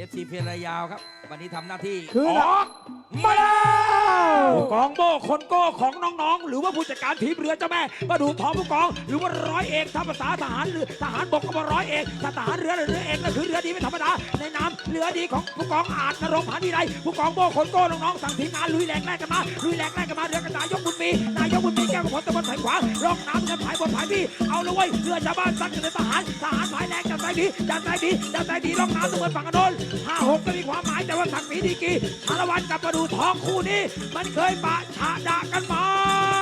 เอฟซีเพียรยาวครับ วันนี้ทำหน้าที่คืออนะอกมาแล้วผู้กองโบคนโก้ของน้องๆ หรือว่าผู้จัดการทีมเรือเจ้าแม่มาดูท้องผู้กอง หรือว่าร้อยเอกถ้าภาษาทหารหรือทหารบกก็ว่าร้อยเอกถ้าทหารเรือหรือเรือเอกนั่นคือเรือดีไม่ธรรมดาในน้ำเรือดีของผู้กองอาจนรงค์ผาดีไรผู้กองโบคนโก้น้องๆสั่งทีมงานลุยแหลกแรกกันมาลุยแหลกแรกกันมาเรือกระจายยกบุญ มีนายกบุญมีแก้วกระพลตะบนไผ่ขวางร่องน้ำกันผายบนผายพี่เอาเลยเว้ยเรือชาวบ้านซัดกันในทหารทหารผายแรงจัดใจดีจัดใจดีจัดใจดีร่องน้ำตะบนฝั่งกระโดนห้าหกก็มีความหมายแต่ว่าสักพีดีกีชาละวันกลับมาดูทองคู่นี้ มันเคยปะฉะดะกันมา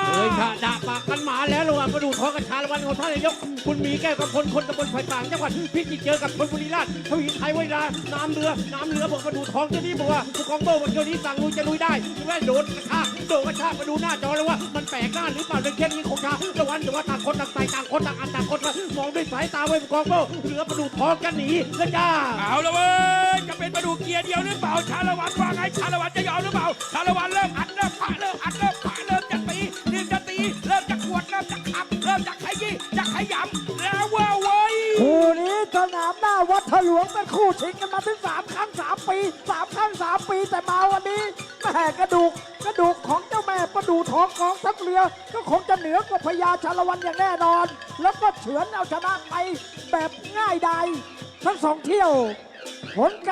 เคย ฉะดาปากกันหมาแล้วระหว่างมาดูท้องกับชาละวันของท่านนายก คุณมีแก้วกับพลคนตำบลไผ่ต่างจังหวัดพิจิตรเจอกับชลบุรีราชทวีไทยไวราน้ำเรือน้ำเรือบอกมาดูท้องเจ้านี้บอกว่าผู้กองโบวันเดียวนี้สั่งลุยจะลุยได้หรือว่โดนกระชากโดนกระชากมาดูหน้าจอแล้วว่ามันแปลกหน้าหรือเปล่าในเช่นี้ของชาละวันแต่ว่าต่างคนต่างใส่ต่างคนต่างอันต่างคนมามองด้วยสายตาไว้ผู้กองโบเรือมาดูท้องกันหนีแล้วจ้าเอาละเว้ยจะเป็นมาดูเกียร์เดียวหรือเปล่าชาละวันว่าไงชาละวันจะยอมหรือเปล่าชาละวันเริ่มอัดเริ่มปะเริ่มอัดเริ่มปะเริ่ม วดเริ่มจะขับเริ่มจะขยี้จะขยำแล้วว่าเว้ยคู่นี้สนามหน้าวัดถลวงเป็นคู่ชิงกันมาถึงสามครั้งสามปีสามครั้งสามปีแต่มาวันนี้แม่กระดูกกระดูกของเจ้าแม่ประดูทองของทัพเรือ ก็คงจะเหนือกว่าพญาชาละวันอย่างแน่นอน แล้วก็เฉือนเอาชนะไปแบบง่ายดายทั้งสองเที่ยวผลการ